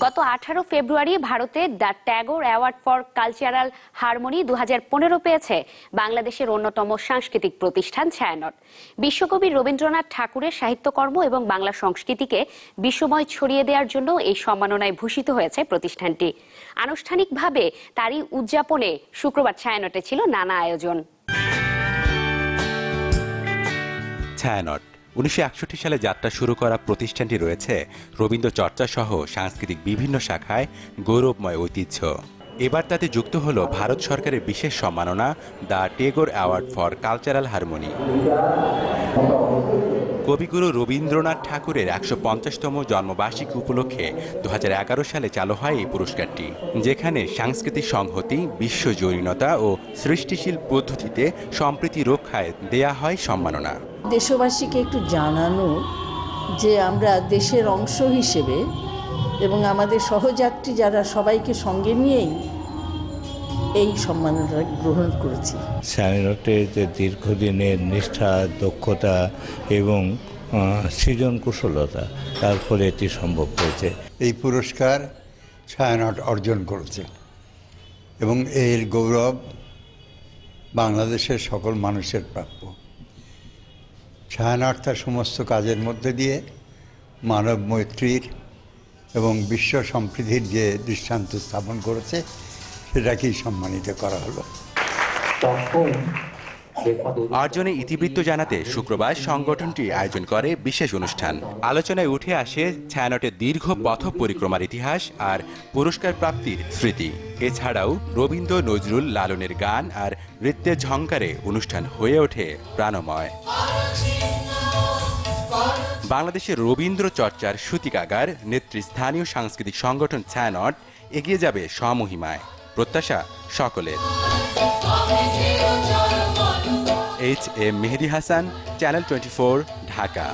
গত আঠারো ফেব্রুয়ারি ভারতে the Tagore award for cultural harmony দুহাজার পনেরো পেয়েছে বাংলাদেশের অন্যতম সাংস্কৃতিক প্রতিষ্ঠান ছায়ানট। বিশ্বকবি রবীন্দ্রনাথ ঠাকুরের সাহিত্যকর্ম এবং বাংলা সংস্কৃতিকে বিশ্বময় ছড়িয়ে দেওয়ার জন্য এই সম্মাননায় ভূষিত হয়েছে প্রতিষ্ঠানটি। আনুষ্ঠানিকভাবে তারই উদযাপনে শুক্রবার ছায়ানটে ছিল নানা আয়োজন। ছায়ানট। উনিশশো একষট্টি সালে যাত্রা শুরু করা প্রতিষ্ঠানটি রয়েছে রবীন্দ্র চর্চা সহ সাংস্কৃতিক বিভিন্ন শাখায় গৌরবময় ঐতিহ্য। এবার তাতে যুক্ত হল ভারত সরকারের বিশেষ সম্মাননা, the Tagore award for cultural harmony. কবিগুরু রবীন্দ্রনাথ ঠাকুরের একশো পঞ্চাশতম জন্মবার্ষিকী উপলক্ষে দু হাজার এগারো সালে চালু হয় এই পুরস্কারটি, যেখানে সাংস্কৃতিক সংহতি বিশ্বজনীনতা ও সৃষ্টিশীল পদ্ধতিতে সম্প্রীতি রক্ষায় দেয়া হয় সম্মাননা। দেশবাসীকে একটু জানানো যে আমরা দেশের অংশ হিসেবে আমাদের সহযাত্রী যারা সবাইকে সঙ্গে নিয়েই এই সম্মানটা গ্রহণ করেছি। স্যানিরটের যে দীর্ঘদিনের নিষ্ঠা দক্ষতা এবং সৃজন কুশলতা তার ফলে এটি সম্ভব হয়েছে। এই পুরস্কার ছায়ানট অর্জন করেছে এবং এর গৌরব বাংলাদেশের সকল মানুষের প্রাপ্য। ছায়ানট তার সমস্ত কাজের মধ্যে দিয়ে মানব মৈত্রীর এবং বিশ্ব সম্প্রীতির যে দৃষ্টান্ত স্থাপন করেছে সেটাকেই সম্মানিত করা হলো। অর্জনে ইতিবৃত্ত জানাতে শুক্রবার সংগঠনটি আয়োজন করে বিশেষ অনুষ্ঠান। আলোচনায় উঠে আসে ছায়ানটের দীর্ঘ পথ পরিক্রমার ইতিহাস আর পুরস্কার প্রাপ্তির স্মৃতি। এছাড়াও রবীন্দ্র নজরুল লালনের গান আর নৃত্যের ঝঙ্কারে অনুষ্ঠান হয়ে ওঠে প্রাণময়। বাংলাদেশের রবীন্দ্র চর্চার সূতিকাগার, নেতৃস্থানীয় সাংস্কৃতিক সংগঠন ছায়ানট এগিয়ে যাবে স্বমহিমায়। প্রত্যাশা সকলের। H M Mehedi Hasan channel twenty Dhaka